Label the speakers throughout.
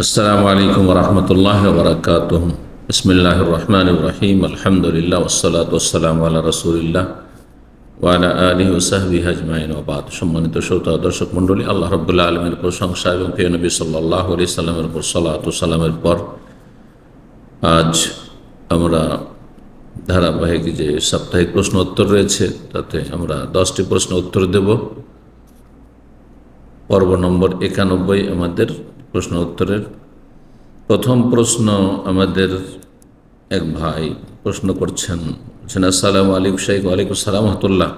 Speaker 1: السلام عليكم ورحمة الله وبركاته بسم الله الرحمن الرحيم الحمد لله والصلاة والسلام على رسول الله ওয়ালা আলী ওসাহবি হাজমাইন ওবাদ সম্মানিত শ্রোতা দর্শক মণ্ডলী আল্লাহ রবুল্লাহ আলমের প্রশংসা এবং প্রিয় নবী সাল্লাহ আলি সাল্লামের উপর সালাত সালামের পর আজ আমরা ধারাবাহিক যে সাপ্তাহিক প্রশ্ন উত্তর রয়েছে তাতে আমরা দশটি প্রশ্ন উত্তর দেব পর্ব নম্বর একানব্বই আমাদের প্রশ্ন উত্তরের। প্রথম প্রশ্ন আমাদের এক ভাই প্রশ্ন করছেন, বলছেন, আসসালামু আলাইকুম শাইক ওয়ালাইকুম সালাম রহমতুল্লাহ।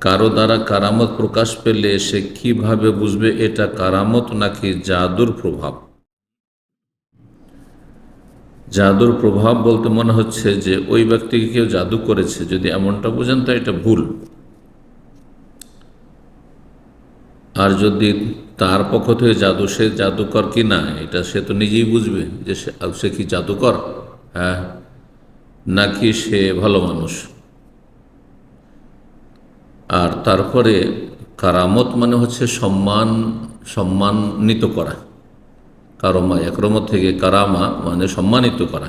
Speaker 1: কারও দ্বারা কারামত প্রকাশ পেলে সে কীভাবে বুঝবে এটা কারামত নাকি জাদুর প্রভাব? জাদুর প্রভাব বলতে মনে হচ্ছে যে ওই ব্যক্তিকে কেউ জাদু করেছে। যদি এমনটা বুঝেন তো এটা ভুল। আর যদি তার পক্ষ থেকে জাদু, সে জাদুকর কি না? এটা সে তো নিজেই বুঝবে যে সে কি জাদুকর? হ্যাঁ? নাকি সে ভালো মানুষ? আর তারপরে কারামত মানে হচ্ছে সম্মান, সম্মানিত করা। কারমা একরমত থেকে কারামা মানে সম্মানিত করা।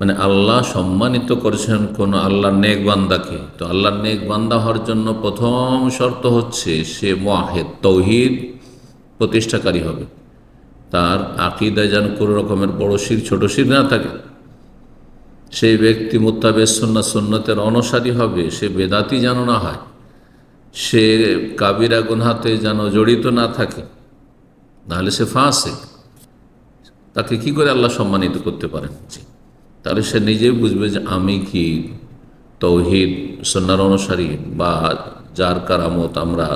Speaker 1: মানে আল্লাহ সম্মানিত করেছেন কোন আল্লাহ নেক বান্দাকে। তো আল্লাহ নেক বান্দা হওয়ার জন্য প্রথম শর্ত হচ্ছে সে মাহেদ তৌহিদ প্রতিষ্ঠাকারী হবে। তার আকিদায় যেন কোনো রকমের বড় শির, ছোট শির না থাকে। সেই ব্যক্তি মোত্তাবে সন্না সন্ন্যতের অনসারী হবে, সে বেদাতি যেন না হয়, সে কাবিরা গুনহাতে যেন জড়িত না থাকে, নাহলে সে ফাঁসে তাকে কি করে আল্লাহ সম্মানিত করতে পারেন? তাহলে সে নিজেই বুঝবে যে আমি কি তৌহিদ সন্ন্যার অনুসারী বা যার কারামত আমরা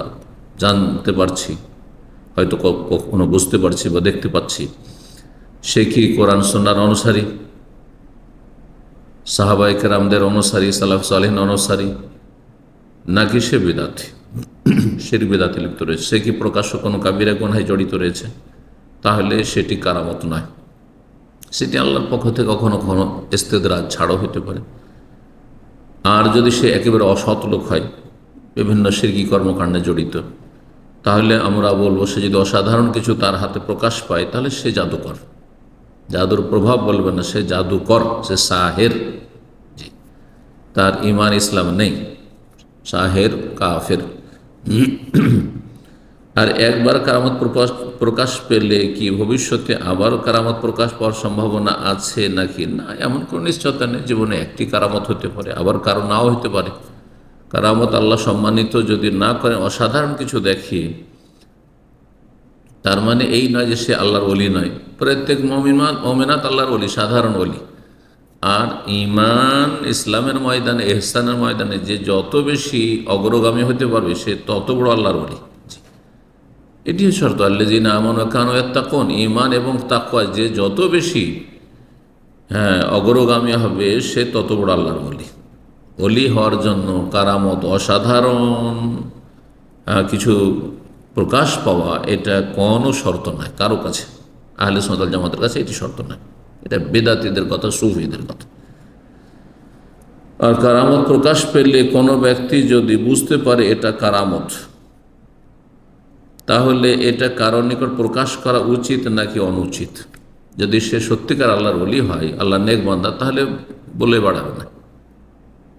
Speaker 1: জানতে পারছি, হয়তো কখনো বুঝতে পারছি বা দেখতে পাচ্ছি। সে কি কোরআন সন্ন্যার অনুসারী? সাহাবাই কেরামদের অনুসারী, সালাফ সালিন অনুসারী? নাকি সে বেদাতি? সের বেদাতি লিপ্ত রয়েছে। সে কি প্রকাশ্য কোনো কাবিরা গোনায় জড়িত রয়েছে? তাহলে সেটি কারামত নয়। সেটি আল্লাহর পক্ষ থেকে কখনো কখনো ইস্তেদরাজ ছাড়ও হতে পারে। আর যদি সে একেবারে অসৎ লোক হয়, বিভিন্ন সিরকি কর্মকাণ্ডে জড়িত, তাহলে আমরা বলব সে যদি অসাধারণ কিছু তার হাতে প্রকাশ পায়, তাহলে সে জাদুকর। জাদুর প্রভাব বলবে না, সে জাদুকর, সে সাহের। জি। তার ইমান ইসলাম নেই, সাহের, কাফের। আর একবার কারামত প্রকাশ প্রকাশ পেলে কি ভবিষ্যতে আবার কারামত প্রকাশ পাওয়ার সম্ভাবনা আছে নাকি? না, এমন কোনো নিশ্চয়তা নেই। জীবনে একটি কারামত হতে পারে, আবার কারও নাও হতে পারে। কারামত আল্লাহ সম্মানিত যদি না করেন, অসাধারণ কিছু দেখি। তার মানে এই নয় যে সে আল্লাহর অলি নয়। প্রত্যেক মমিনাত মমিনাত আল্লাহর অলি সাধারণ অলি আর ইমান ইসলামের ময়দানে, এহসানের ময়দানে যে যত বেশি অগ্রগামী হতে পারবে, সে তত বড় আল্লাহর অলি এটি শর্ত আল্লেজিনা আমন কানো কোন ইমান এবং তাকুয়া যে যত বেশি হ্যাঁ অগ্রগামী হবে, সে তত বড় আল্লাহর অলি অলি হওয়ার জন্য কারামত অসাধারণ। কিছু প্রকাশ পাওয়া, এটা কোনো শর্ত নয়, কারও কাছে। আহলে সন্তাল জামাতের কাছে এটি শর্ত নয়। এটা বেদাতিদের কথা, সুফিদের কথা। আর কারামত প্রকাশ পেলে কোনো ব্যক্তি যদি বুঝতে পারে এটা কারামত তাহলে এটা কারোর নিকট প্রকাশ করা উচিত নাকি অনুচিত? যদি সে সত্যিকার আল্লাহর বলি হয় আল্লাহ নেক বান্দা, তাহলে বলে বাড়াবে না।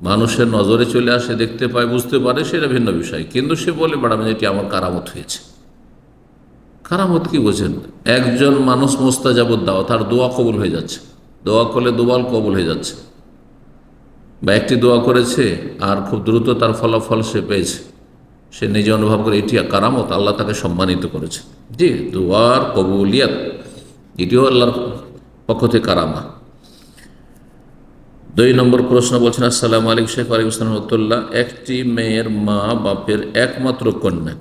Speaker 1: মানুষের নজরে চলে আসে, দেখতে পায়, বুঝতে পারে, সেটা ভিন্ন বিষয়। কিন্তু সে বলে বাড়াবে না, এটি আমার কারামত হয়েছে। কারামত কি বোঝেন? একজন মানুষ মোস্তাজাবত দাও তার দোয়া কবুল হয়ে যাচ্ছে। দোয়া করলে দোয়াল কবুল হয়ে যাচ্ছে। বা একটি দোয়া করেছে, আর খুব দ্রুত তার ফলাফল সে পেয়েছে। সে নিজে অনুভব করে, এটি কারামত, আল্লাহ তাকে সম্মানিত করেছে। জি, দোয়ার কবুলিয়াত, এটিও আল্লাহর পক্ষ থেকে কারামা। দুই নম্বর প্রশ্ন বলছেন, আসসালাম আলিক শেখ আলিকুসালামতুল্লাহ একটি মেয়ের মা বাপের একমাত্র কন্যা।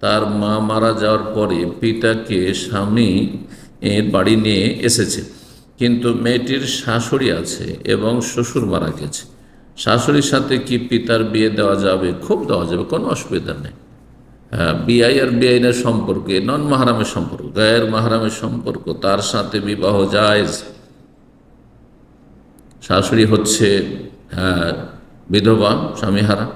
Speaker 1: তার মা মারা যাওয়ার পরে পিতাকে স্বামী এর বাড়ি নিয়ে এসেছে। কিন্তু মেয়েটির শাশুড়ি আছে এবং শ্বশুর মারা গেছে। শাশুড়ির সাথে কি পিতার বিয়ে দেওয়া যাবে? খুব দেওয়া যাবে, কোনো অসুবিধা নেই। হ্যাঁ বিআই আর বিআইনের সম্পর্কে নন মাহারামের সম্পর্ক, গায়ের মাহারামের সম্পর্ক, তার সাথে বিবাহ জায়জ। শাশুড়ি হচ্ছে হ্যাঁ বিধবা, স্বামীহারা,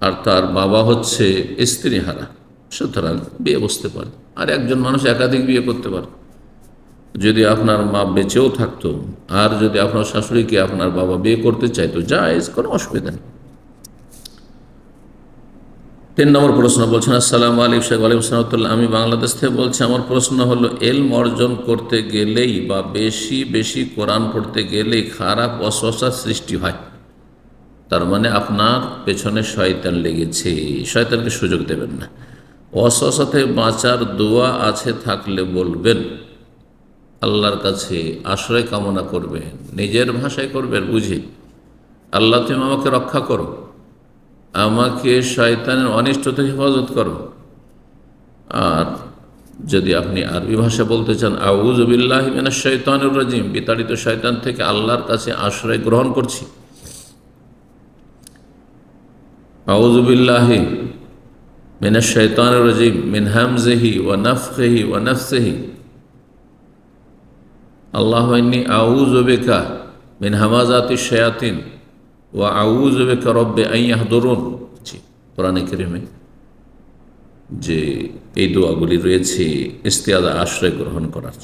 Speaker 1: আর তার বাবা হচ্ছে স্ত্রীহারা। সুতরাং বিয়ে বসতে পারে। আর একজন মানুষ একাধিক বিয়ে করতে পারে। যদি আপনার মা বেঁচেও থাকতো, আর যদি আপনার শাশুড়িকে আপনার বাবা বিয়ে করতে চাইতো জায়েজ কোনো অসুবিধা নেই। তিন নম্বর প্রশ্ন বলছেন, আসসালাম আলিক শেখ আলিম সালামতুল্লাহ আমি বাংলাদেশ থেকে বলছি, আমার প্রশ্ন হলো, এলম অর্জন করতে গেলেই বা বেশি বেশি কোরআন পড়তে গেলেই খারাপ অস্বসার সৃষ্টি হয়। তার মানে আপনার পেছনে শয়তান লেগেছে। শয়তানকে সুযোগ দেবেন না। অস্বসা থেকে বাঁচার দোয়া আছে থাকলে বলবেন। আল্লাহর কাছে আশ্রয় কামনা করবেন নিজের ভাষায় করবেন বুঝি? আল্লাহ তুমি আমাকে রক্ষা করো, আমাকে শয়তানের অনিষ্ট থেকে হেফাজত করো। আর যদি আপনি আরবি ভাষা বলতে চান আউজবিল্লাহ মিনা শৈতানুর রাজিম বিতাড়িত শয়তান থেকে আল্লাহর কাছে আশ্রয় গ্রহণ করছি। আউজবিল্লাহি মিনা শৈতানুর রাজিম মিন হামজেহি ও নফকেহি ও নফসেহি। আল্লাহ আউজবিকা মিন হামাজাতি শয়াতিন ও আউজবেকা রব্বে আইয়াহ দরুন জি, কোরআনে যে এই দোয়াগুলি রয়েছে ইস্তিয়াদা আশ্রয় গ্রহণ করার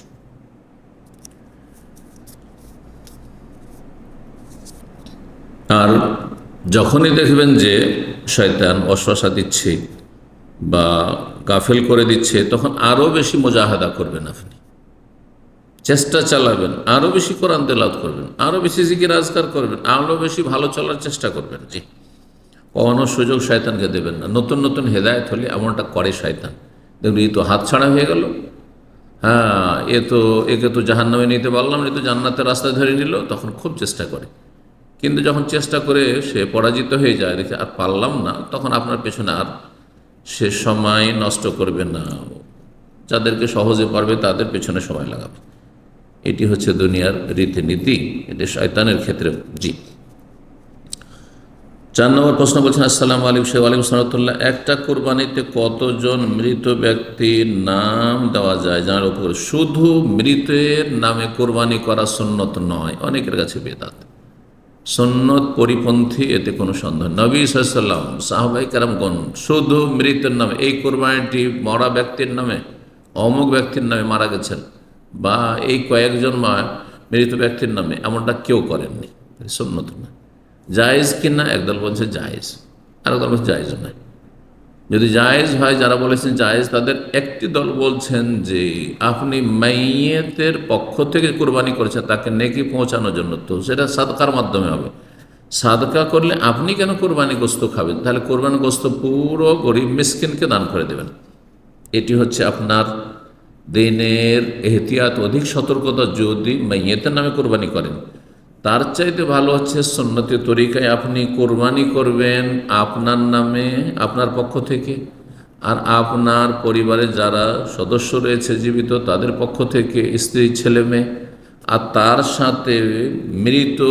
Speaker 1: আর যখনই দেখবেন যে শয়তান অশ্বাসা দিচ্ছে বা গাফেল করে দিচ্ছে, তখন আরও বেশি মোজাহাদা করবেন আপনি। চেষ্টা চালাবেন আরও বেশি কোরআন তেলাত করবেন আরও বেশি জিকির আজকার করবেন আরও বেশি ভালো চলার চেষ্টা করবেন। জি। কখনো সুযোগ শয়তানকে দেবেন না। নতুন নতুন হেদায়ত হলে এমনটা করে শয়তান। দেখুন, এই তো হাত ছাড়া হয়ে গেল। হ্যাঁ এ তো, একে তো জাহান নামে নিতে পারলাম এ তো জান্নাতের রাস্তা ধরে নিল, তখন খুব চেষ্টা করে। কিন্তু যখন চেষ্টা করে সে পরাজিত হয়ে যায়, দেখে আর পারলাম না, তখন আপনার পেছনে আর সে সময় নষ্ট করবে না। যাদেরকে সহজে পারবে, তাদের পেছনে সময় লাগাবে। এটি হচ্ছে দুনিয়ার রীতিনীতি, এটি শয়তানের ক্ষেত্রে জি। চার নম্বর প্রশ্ন বলছেন, আসসালাম আলিম শেখ আলিম সালাতুল্লাহ একটা কোরবানিতে কতজন মৃত ব্যক্তির নাম দেওয়া যায়, যার উপর শুধু মৃতের নামে কোরবানি করা সন্ন্যত নয়? অনেকের কাছে বেদাত। সন্ন্যত পরিপন্থী, এতে কোনো সন্দেহ নবী সাল্লাম সাহবাই কারামগণ শুধু মৃতের নামে, এই কোরবানিটি মরা ব্যক্তির নামে, অমুক ব্যক্তির নামে মারা গেছেন। বা এই কয়েকজন মা মৃত ব্যক্তির নামে এমনটা কেউ করেননি। সন্ন্যত না। জায়েজ কিনা একদল বলছে জায়েজ। আর দল বলছে জায়েজ নয়। যদি জায়েজ হয়, যারা বলেছেন জায়েজ, তাদের একটি দল বলছেন যে আপনি মাইয়েতের পক্ষ থেকে কোরবানি করেছেন, তাকে নেকি পৌঁছানোর জন্য। তো সেটা সাদকার মাধ্যমে হবে। সাদকা করলে আপনি কেন কোরবানি গোস্ত খাবেন? তাহলে কোরবানি গোস্ত পুরো গরিব মিসকিনকে দান করে দেবেন। এটি হচ্ছে আপনার দিনের এহতিয়াত অধিক সতর্কতা যদি মাইয়েতের নামে কোরবানি করেন, তার চাইতে ভালো হচ্ছে সন্ন্যতি তরিকায় আপনি কোরবানি করবেন আপনার নামে, আপনার পক্ষ থেকে। আর আপনার পরিবারে যারা সদস্য রয়েছে জীবিত, তাদের পক্ষ থেকে স্ত্রী, ছেলে, মেয়ে। আর তার সাথে মৃত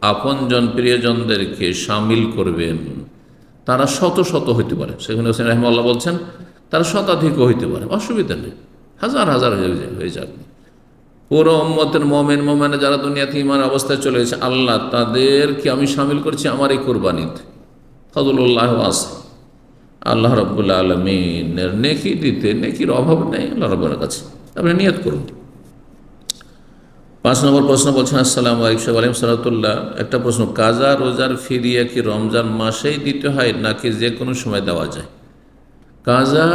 Speaker 1: আপনজন, প্রিয়জনদেরকে সামিল করবেন। তারা শত শত হইতে পারে। সেখানে হোসেন রহমাল্লাহ বলছেন, তারা শতাধিকও হইতে পারে, অসুবিধা নেই। হাজার হাজার হয়ে যাবে। পুরো উম্মতের মোমেন মোমেনে যারা দুনিয়াতে ইমান অবস্থায় চলে গেছে, আল্লাহ তাদেরকে আমি সামিল করছি আমার এই কোরবানিতে। ফজলুল্লাহ আছে আল্লাহ রব্বুল্লা আলমিনের নেকি দিতে, নেকির অভাব নেই আল্লাহ রব্বুল্লার কাছে। আপনি নিয়ত করুন। পাঁচ নম্বর প্রশ্ন বলছেন, আসসালাম আলিকসাব আলিম সালাতুল্লাহ। একটা প্রশ্ন, কাজা রোজার ফিরিয়া কি রমজান মাসেই দিতে হয় নাকি যে কোনো সময় দেওয়া যায়? কাজা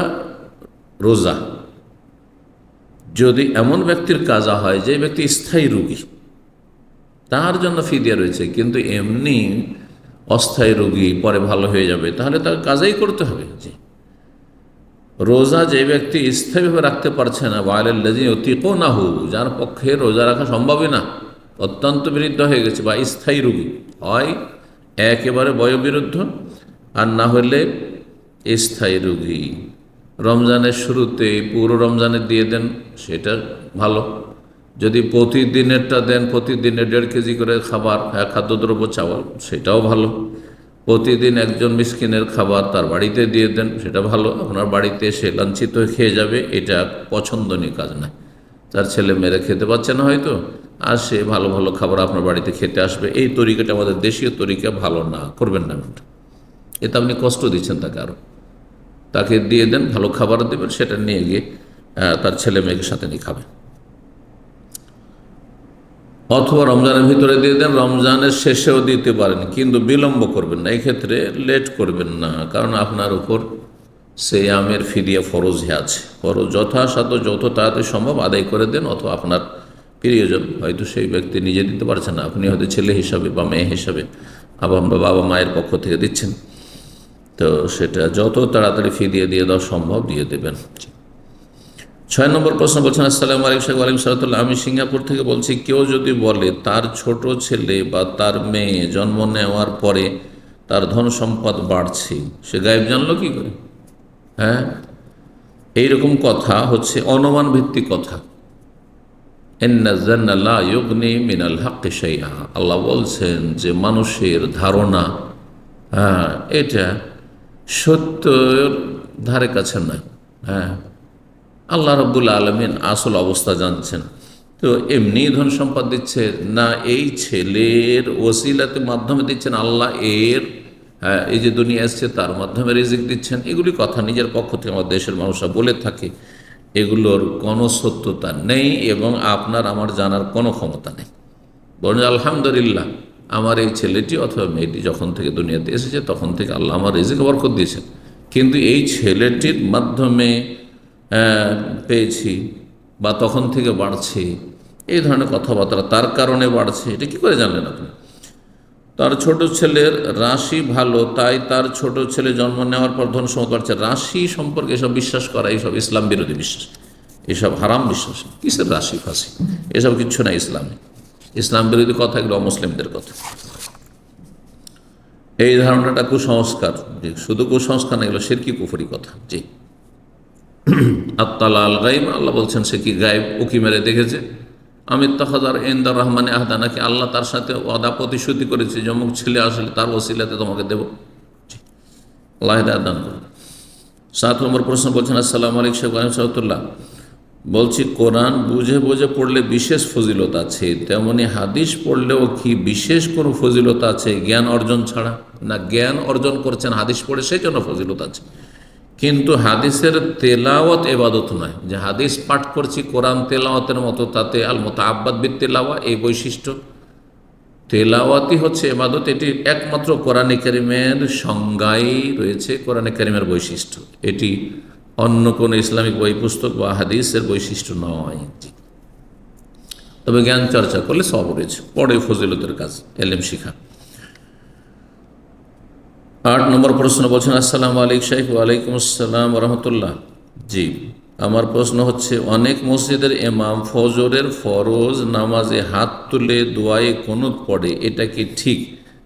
Speaker 1: রোজা। যদি এমন ব্যক্তির কাজা হয় যে ব্যক্তি স্থায়ী রুগী, তার জন্য ফিদিয়া রয়েছে, কিন্তু এমনি অস্থায়ী রোগী পরে ভালো হয়ে যাবে, তাহলে তার কাজাই করতে হবে। রোজা যে ব্যক্তি স্থায়ীভাবে রাখতে পারছে না বাইরের লেজি অতিকো না হু যার পক্ষে রোজা রাখা সম্ভবই না, অত্যন্ত বিরুদ্ধ হয়ে গেছে বা স্থায়ী রোগী, হয় একেবারে বয়োবিরুদ্ধ আর না হলে স্থায়ী রোগী। রমজানের শুরুতে পুরো রমজানের দিয়ে দেন, সেটা ভালো। যদি প্রতিদিনেরটা দেন প্রতিদিনের দেড় কেজি করে খাবার হ্যাঁ খাদ্যদ্রব্য, চাওয়াল, সেটাও ভালো। প্রতিদিন একজন মিসকিনের খাবার তার বাড়িতে দিয়ে দেন, সেটা ভালো। আপনার বাড়িতে সে লাঞ্ছিত খেয়ে যাবে, এটা পছন্দনীয় কাজ না তার ছেলে মেয়েরা খেতে পাচ্ছে না হয়তো, আর সে ভালো ভালো খাবার আপনার বাড়িতে খেতে আসবে। এই তরিকাটা আমাদের দেশীয় তরিকা, ভালো না, করবেন না। এতে আপনি কষ্ট দিচ্ছেন তাকে আরও তাকে দিয়ে দেন, ভালো খাবার দেবেন, সেটা নিয়ে গিয়ে তার ছেলে মেয়েকে সাথে নিয়ে খাবেন। অথবা রমজানের ভিতরে দিয়ে দেন, রমজানের শেষেও দিতে পারেন, কিন্তু বিলম্ব করবেন না। এক্ষেত্রে লেট করবেন না, কারণ আপনার উপর সেই আমের ফিরিয়া ফরজ আছে। ফরজ যথাসাধ্য, যত তাড়াতাড়ি সম্ভব আদায় করে দেন, অথবা আপনার প্রিয়জন, হয়তো সেই ব্যক্তি নিজে দিতে পারছেন না, আপনি হয়তো ছেলে হিসাবে বা মেয়ে হিসাবে, আবার বাবা মায়ের পক্ষ থেকে দিচ্ছেন। তো সেটা যত তাড়াতাড়ি ফিরিয়ে দিয়ে দিয়ে দেওয়া সম্ভব, দিয়ে দেবেন। ছয় নম্বর প্রশ্ন বলছেন, আসসালামু আলাইকুম শেখ আলিম সালাতুল্লাহ, আমি সিঙ্গাপুর থেকে বলছি, কেউ যদি বলে তার ছোট ছেলে বা তার মেয়ে জন্ম নেওয়ার পরে তার ধন সম্পদ বাড়ছে, সে গায়েব জানলো কি করে? হ্যাঁ? এইরকম কথা হচ্ছে অনুমান ভিত্তিক কথা মিনাল আল্লাহ বলছেন যে, মানুষের ধারণা হ্যাঁ এটা সত্যের ধারে কাছে নয়। হ্যাঁ। আল্লাহ রব্বুল আলমিন আসল অবস্থা জানছেন। তো এমনি ধন সম্পদ দিচ্ছে না এই ছেলের ওসিলাতে মাধ্যমে দিচ্ছেন আল্লাহ এর হ্যাঁ, এই যে দুনিয়া এসছে তার মাধ্যমে রিজিক দিচ্ছেন। এগুলি কথা নিজের পক্ষ থেকে আমার দেশের মানুষরা বলে থাকে। এগুলোর কোনো সত্যতা নেই এবং আপনার আমার জানার কোনো ক্ষমতা নেই। বরং আলহামদুলিল্লাহ আমার এই ছেলেটি অথবা মেয়েটি যখন থেকে দুনিয়াতে এসেছে, তখন থেকে আল্লাহ আমার রিজিক বরকত দিয়েছেন। কিন্তু এই ছেলেটির মাধ্যমে পেয়েছি বা তখন থেকে বাড়ছে, এই ধরনের কথাবার্তা তার কারণে বাড়ছে, এটা কি করে জানলেন আপনি? তার ছোট ছেলের রাশি ভালো, তাই তার ছোট ছেলে জন্ম নেওয়ার পর ধন বাড়ছে। রাশি সম্পর্কে এসব বিশ্বাস করা এইসব ইসলাম বিরোধী বিশ্বাস, এসব হারাম বিশ্বাস, কিসের রাশি ফাঁসি? এসব কিচ্ছু না ইসলামে। ইসলাম বিরোধী কথা এগুলো অমুসলিমদের কথা। এই ধারণাটা কুসংস্কার। শুধু কুসংস্কার না, এগুলো সেরকি কুফরি কথা। জি। আত্মালা আল গাইব, আল্লাহ বলছেন, সে কি গায়েব উকি মেরে দেখেছে। আমির তহাদার এন্দার রহমানে আহদা, নাকি আল্লাহ তার সাথে অদা প্রতিশ্রুতি করেছে যে অমুক ছেলে আসলে তার ওসিলাতে তোমাকে দেব? আল্লাহ দান সাত নম্বর প্রশ্ন বলছেন, আসসালামু আলাইকুম আলিম সাহতুল্লাহ বলছি, কোরআন বুঝে বুঝে পড়লে বিশেষ ফজিলত আছে, তেমনি হাদিস পড়লেও কি বিশেষ কোনো ফজিলত আছে জ্ঞান অর্জন ছাড়া? না, জ্ঞান অর্জন করছেন, হাদিস পড়ে সেই জন্য ফজিলত আছে। কিন্তু হাদিসের তেলাওয়াত এবাদত নয়। যে হাদিস পাঠ করছি, কোরআন তেলাওয়াতের মতো, তাতে আল মতো আব্বাদ বিদ তেলাওয়া, এই বৈশিষ্ট্য। তেলাওয়াতই হচ্ছে এবাদত, এটি একমাত্র কোরআনে করিমের সংজ্ঞায় রয়েছে, কোরআনে করিমের বৈশিষ্ট্য। এটি অন্য কোনো ইসলামিক বই, পুস্তক বা হাদিসের বৈশিষ্ট্য নয়। তবে জ্ঞান চর্চা করলে সব রয়েছে। পড়ে ফজিলতের কাজ, এলেম শিখা। আট নম্বর প্রশ্ন বলছেন, আসসালামু আলাইকুম শাইফ ওয়ালাইকুম আসসালাম রহমতুল্লাহ জি, আমার প্রশ্ন হচ্ছে, অনেক মসজিদের এমাম ফজরের ফরজ নামাজে হাত তুলে দোয়ায়ে কোনুত পড়ে, এটা কি ঠিক?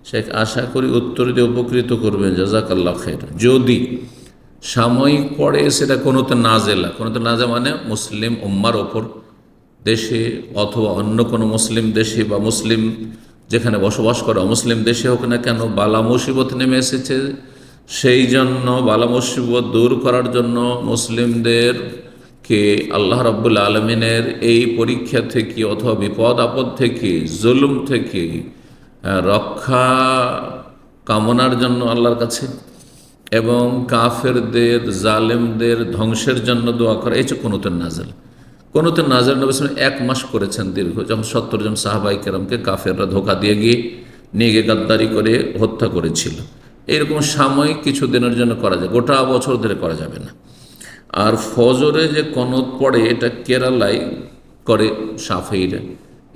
Speaker 1: শেখ, আশা করি উত্তর দিয়ে উপকৃত করবেন। জাজাকাল্লাহ খের যদি সাময়িক পড়ে সেটা কোনোতে নাজেলা কোনোতে নাজে মানে মুসলিম উম্মার ওপর, দেশে অথবা অন্য কোনো মুসলিম দেশে বা মুসলিম যেখানে বসবাস করে, অমুসলিম দেশে হোক না কেন বালা মুসিবত নেমে এসেছে। সেই জন্য বালা মুসিবত দূর করার জন্য মুসলিমদেরকে আল্লাহ রাব্বুল আলমিনের এই পরীক্ষা থেকে অথবা বিপদ আপদ থেকে, জুলুম থেকে রক্ষা কামনার জন্য আল্লাহর কাছে এবং কাফেরদের, জালেমদের ধ্বংসের জন্য দোয়া করা, এই যে কোনোতের নাজেল। কোনোতের নাজেল নবী সাল্লাম এক মাস করেছেন দীর্ঘ যখন সত্তর জন সাহাবাই কেরামকে কাফেররা ধোকা দিয়ে গিয়ে নিয়ে গিয়ে গাদ্দারি করে হত্যা করেছিল। এরকম সাময়িক কিছু দিনের জন্য করা যায়, গোটা বছর ধরে করা যাবে না। আর ফজরে যে কনত পড়ে, এটা কেরালায় করে সাফেইরা,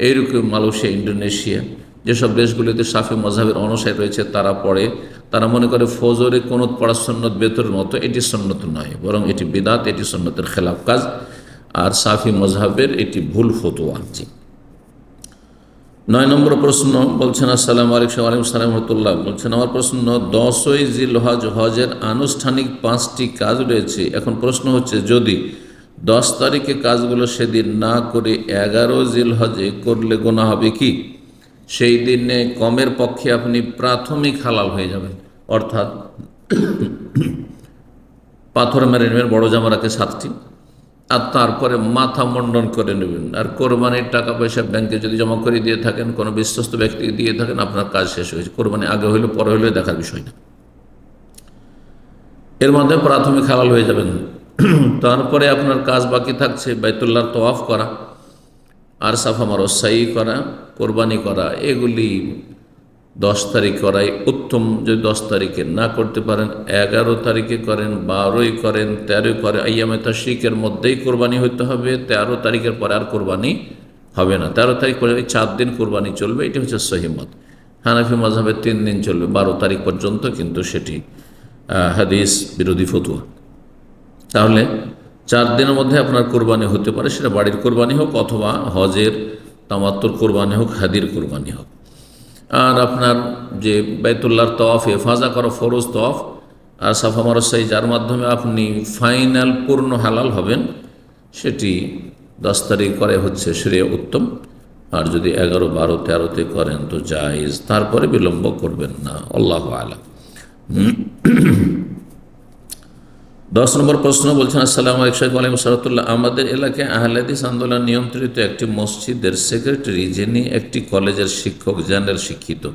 Speaker 1: এইরকম মালয়েশিয়া ইন্ডোনেশিয়া যেসব দেশগুলিতে সাফি মজাহের অনুসারী রয়েছে, তারা পড়ে। তারা মনে করে ফজরে কোনত পড়া সন্ন্যত বেতর মতো, এটি সন্ন্যত নয়, বরং এটি বিদাত, এটি সন্ন্যতের খেলাফ কাজ। আর সাফি মজহাবের এটি ভুল ফতোয়া। নয় নম্বর প্রশ্ন বলছেন, আসসালাম আলাইকুম আলাইকুম সালাম, রহমতুল্লাহ। বলছেন, আমার প্রশ্ন, দশই জিল হজ হজের আনুষ্ঠানিক পাঁচটি কাজ রয়েছে। এখন প্রশ্ন হচ্ছে, যদি দশ তারিখে কাজগুলো সেদিন না করে এগারো জিল হজে করলে গোনা হবে কি? সেই দিনে কমের পক্ষে আপনি প্রাথমিক হালাল হয়ে যাবেন। অর্থাৎ পাথর মেরে নেবেন, বড় জামা রাখে সাতটি, আর তারপরে মাথা মণ্ডন করে নেবেন। আর কোরবানির টাকা পয়সা ব্যাংকে যদি জমা করে দিয়ে থাকেন, কোনো বিশ্বস্ত ব্যক্তিকে দিয়ে থাকেন, আপনার কাজ শেষ হয়েছে কোরবানি আগে হইলে, পরে হইলে দেখার বিষয় না। এর মধ্যে প্রাথমিক হালাল হয়ে যাবেন। তারপরে আপনার কাজ বাকি থাকছে, বাইতুল্লাহর তওয়াফ করা। আর সাফা মারসাই করা, কোরবানি করা, এগুলি দশ তারিখ করাই উত্তম। যদি দশ তারিখে না করতে পারেন, এগারো তারিখে করেন, বারোই করেন, তেরোই করে আইয়ামে তাশরিকের মধ্যেই কোরবানি হতে হবে। তেরো তারিখের পরে আর কোরবানি হবে না। তেরো তারিখ পরে চার দিন কোরবানি চলবে, এটি হচ্ছে সহিমত হানাফি মাঝাবে তিন দিন চলবে, বারো তারিখ পর্যন্ত কিন্তু সেটি হাদিস বিরোধী ফতুয়া। তাহলে চার দিনের মধ্যে আপনার কোরবানি হতে পারে, সেটা বাড়ির কোরবানি হোক অথবা হজের তামাত্তর কোরবানি হোক, হাদির কোরবানি হোক। আর আপনার যে বাইতুল্লাহর তফ হেফাজা করা ফরজ তফ আর সাফা মারসাই যার মাধ্যমে আপনি ফাইনাল পূর্ণ হালাল হবেন, সেটি দশ তারিখ করে হচ্ছে শ্রেয় উত্তম। আর যদি এগারো, বারো, তেরোতে করেন তো জায়েজ, তারপরে বিলম্ব করবেন না। আল্লাহ আলাম। দশ নম্বর প্রশ্ন বলছেন, আসসালাম আলাইকুম সারতুল্লাহ আমাদের এলাকায় আহলাদিস আন্দোলন নিয়ন্ত্রিত একটি মসজিদের সেক্রেটারি, যিনি একটি কলেজের শিক্ষক, জেনারেল শিক্ষিত।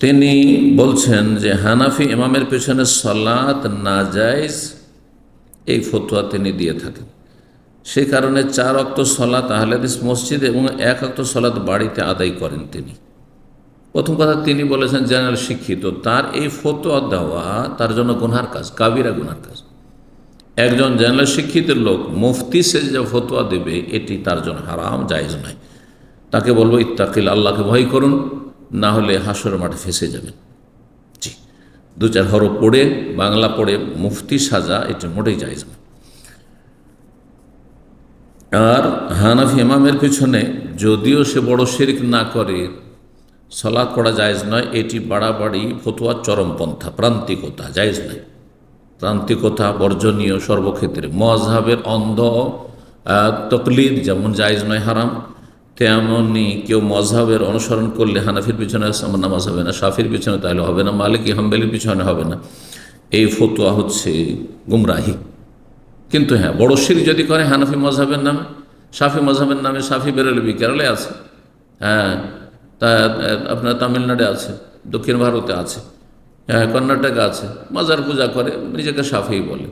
Speaker 1: তিনি বলছেন যে, হানাফি ইমামের পেছনে সলাত নাজাইজ এই ফতোয়া তিনি দিয়ে থাকেন। সেই কারণে চার অক্ত সলাত আহলাদিস মসজিদ এবং এক অক্ত সলাত বাড়িতে আদায় করেন তিনি। প্রথম কথা তিনি বলেছেন, জেনারেল শিক্ষিত, তার এই ফতোয়া দেওয়া তার জন্য গুনহার কাজ, কাবিরা গুনহার কাজ। একজন জেনারেল শিক্ষিত লোক মুফতি সে যে ফতোয়া দেবে, এটি তার জন্য হারাম, জায়জ নয়। তাকে বলব, ইত্তাকিল, আল্লাহকে ভয় করুন, না হলে হাসর মাঠে ফেসে যাবেন। জি, দু চার হরফ পড়ে, বাংলা পড়ে, মুফতি সাজা, এটি মোটেই জায়জ নয়। আর হানাফি ইমামের পিছনে যদিও সে বড় শিরিক না করে সলাৎ পড়া জায়েজ নয়, এটি বাড়াবাড়ি ফতুয়া চরমপন্থা, প্রান্তিকতা, জায়েজ নয়। প্রান্তিকতা বর্জনীয় সর্বক্ষেত্রে। মজহাবের অন্ধ তকলিদ যেমন জায়েজ নয়, হারাম। তেমনি কেউ মজহাবের অনুসরণ করলে হানাফির পিছনে নামাজ হবে না। শাফির পিছনে তাহলে হবে না। মালিকি, হাম্বেলির পিছনে হবে না। এই ফতুয়া হচ্ছে গুমরাহি। কিন্তু হ্যাঁ বড় শির যদি করে হানাফি মজহাবের নামে সাফি মজহাবের নামে সাফি বেরোলবি কেরলে আছে। হ্যাঁ তা আপনার তামিলনাড়ে আছে, দক্ষিণ ভারতে আছে কর্ণাটকে আছে, মাজার পূজা করে, নিজেকে সাফি বলে।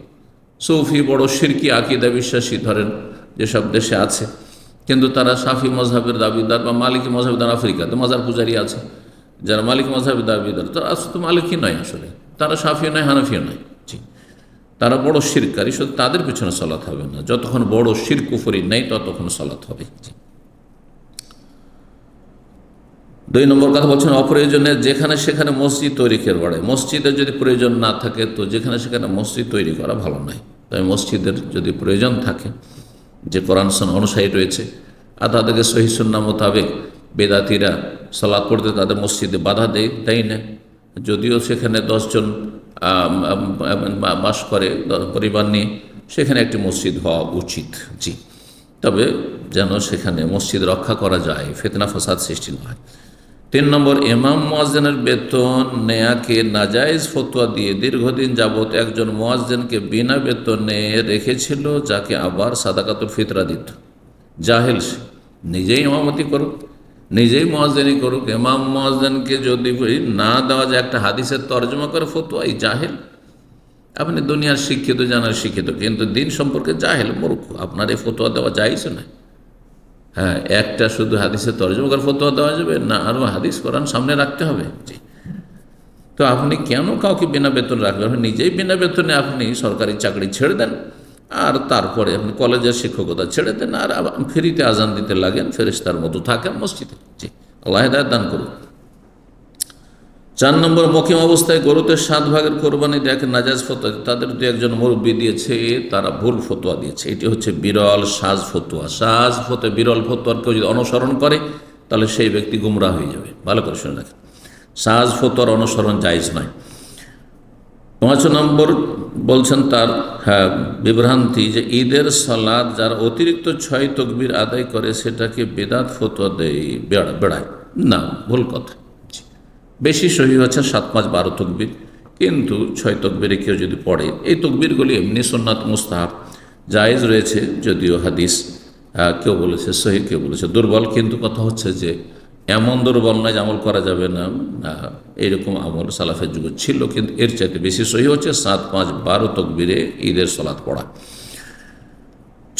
Speaker 1: সৌফি, বড় শিরকি আকিদা বিশ্বাসী ধরেন, যেসব দেশে আছে। কিন্তু তারা সাফি মজহাবের দাবিদার বা মালিকী মজহাবিদার আফ্রিকাতে মাজার পূজারি আছে। যারা মালিক মজহাবের দাবিদার, তারা আসলে তো মালিকই নয় আসলে। তারা সাফিও নয়, হানাফিও নয়। তারা বড় শিরকারী শুধু তাদের পিছনে সলাৎ হবে না। যতক্ষণ বড় শির কুফরি নেই, ততক্ষণ সলাৎ হবে জি দুই নম্বর কথা বলছেন, অপ্রয়োজনে যেখানে সেখানে মসজিদ তৈরি করে বাড়ে মসজিদের যদি প্রয়োজন না থাকে, তো যেখানে সেখানে মসজিদ তৈরি করা ভালো নয়। তবে মসজিদের যদি প্রয়োজন থাকে, যে কোরআন অনুসারী রয়েছে, আর তাদেরকে সহিসন্না মোতাবেক বেদাতিরা সালাদ পড়তে তাদের মসজিদে বাধা দেয় তাই না। যদিও সেখানে দশজন বাস করে পরিবার নিয়ে সেখানে একটি মসজিদ হওয়া উচিত, জি। তবে যেন সেখানে মসজিদ রক্ষা করা যায় ফেতনা ফসাদ সৃষ্টি না হয়। তিন নম্বর, ইমাম মোয়াজ্জেনের বেতন নেয়াকে নাজাইজ ফতোয়া দিয়ে দীর্ঘদিন যাবৎ একজন মোয়াজ্জেনকে বিনা বেতনে রেখেছিল, যাকে আবার সাদাকাতুল ফিতরা দিত। জাহেল নিজেই ইমামতি করুক, নিজেই মোয়াজ্জেনি করুক, ইমাম মোয়াজ্জেনকে যদি না দেওয়া যায় একটা হাদিসের তর্জমা করে ফতোয়া, এই জাহেল। আপনি দুনিয়ার শিক্ষিত জানার শিক্ষিত, কিন্তু দিন সম্পর্কে জাহেল মূর্খ। আপনার এই ফতোয়া দেওয়া যাইছে না। হ্যাঁ একটা শুধু হাদিসের করে ফতোয়া দেওয়া যাবে, না আরও হাদিস, কোরআন সামনে রাখতে হবে? তো আপনি কেন কাউকে বিনা বেতন রাখবেন নিজেই বিনা বেতনে আপনি সরকারি চাকরি ছেড়ে দেন, আর তারপরে আপনি কলেজের শিক্ষকতা ছেড়ে দেন, আর ফ্রিতে আজান দিতে লাগেন ফেরিস্তার মতো থাকেন মসজিদে। জি, আল্লাহ দান করুন। চার নম্বর মকিম অবস্থায় গরুতে সাত ভাগের কোরবানি দেখে নাজাজ ফতোয়া তাদের দু একজন মুরব্বী দিয়েছে, তারা ভুল ফতোয়া দিয়েছে। এটি হচ্ছে বিরল সাজ ফতোয়া। সাজ ফতোয়া বিরল ফতোয়ার কেউ যদি অনুসরণ করে, তাহলে সেই ব্যক্তি গুমরা হয়ে যাবে। ভালো করে শুনে রাখেন। সাজ ফতোয়ার অনুসরণ জায়জ নয়। পাঁচ নম্বর বলছেন তার হ্যাঁ বিভ্রান্তি যে ঈদের সালাদ যারা অতিরিক্ত ছয় তকবির আদায় করে, সেটাকে বেদাত ফতোয়া দেয়, বেড়া বেড়ায়। না, ভুল কথা। বেশি সহি হচ্ছে সাত পাঁচ বারো তকবির। কিন্তু ছয় তকবিরে কেউ যদি পড়ে এই তকবিরগুলি এমনি সোননাথ মুস্তাহাব জায়েজ রয়েছে যদিও হাদিস কেউ বলেছে সহি কেউ বলেছে দুর্বল কিন্তু কথা হচ্ছে যে এমন দুর্বল নয় আমল করা যাবে না। আহ, এইরকম আমল সালাফের যুগ ছিল কিন্তু এর চাইতে বেশি সহি হচ্ছে সাত পাঁচ বারো তকবিরে ঈদের সলাৎ পড়া।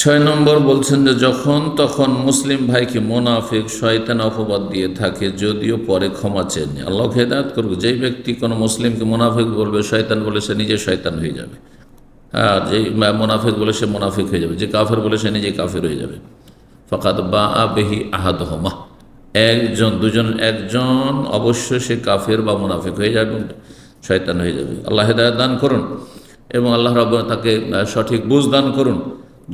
Speaker 1: ছয় নম্বর বলছেন যে যখন তখন মুসলিম ভাইকে মোনাফিক শয়তান অপবাদ দিয়ে থাকে, যদিও পরে ক্ষমা চেন আল্লাহ হেদায়ত করুক, যেই ব্যক্তি কোনো মুসলিমকে মোনাফিক বলবে, শয়তান বলে সে নিজে শয়তান হয়ে যাবে। আর যেই মোনাফিক বলে সে মোনাফিক হয়ে যাবে, যে কাফের বলে সে নিজে কাফের হয়ে যাবে। ফকাত বা আবেহি আহাদ হমা একজন, দুজন, একজন অবশ্য সে কাফের বা মুনাফিক হয়ে যাবে শয়তান হয়ে যাবে। আল্লাহ হেদায়ত দান করুন এবং আল্লাহ রব তাকে সঠিক বুঝ দান করুন।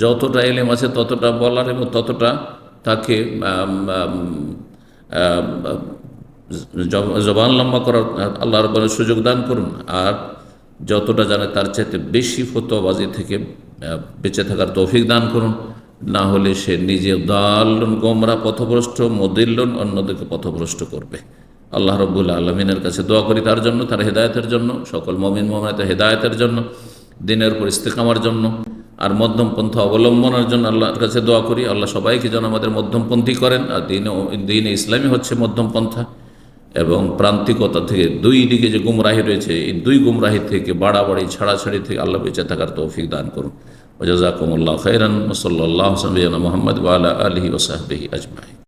Speaker 1: যতটা এলেম আছে ততটা বলার এবং ততটা তাকে জবান লম্বা করার আল্লাহ রব্বানের সুযোগ দান করুন। আর যতটা জানে তার চাইতে বেশি ফতোয়াবাজি থেকে বেঁচে থাকার তৌফিক দান করুন। না হলে সে নিজে দালন গোমরা, পথভ্রষ্ট, মদিল্লন, অন্যদেরকে পথভ্রষ্ট করবে। আল্লাহ রব্বুল আলমিনের কাছে দোয়া করি তার জন্য, তার হেদায়তের জন্য, সকল মমিন মোহামেদের হেদায়তের জন্য, দিনের পর ইস্তেকামার জন্য। আর মধ্যমপন্থা অবলম্বনের জন্য আল্লাহর কাছে দোয়া করি। আল্লাহ সবাইকে যেন আমাদের মধ্যমপন্থী করেন। আর দিন দিনে ইসলামী হচ্ছে মধ্যমপন্থা। এবং প্রান্তিকতা থেকে দুই দিকে যে গুমরাহি রয়েছে, এই দুই গুমরাহি থেকে বাড়াবাড়ি, ছাড়াছাড়ি থেকে আল্লাহ বেঁচে থাকার তৌফিক দান করুন। ওজাকুমুল্লাহ খৈরান সাবিয়ানা মোহাম্মদ ওয়ালা আলহি ওসাহবিহি আজমাই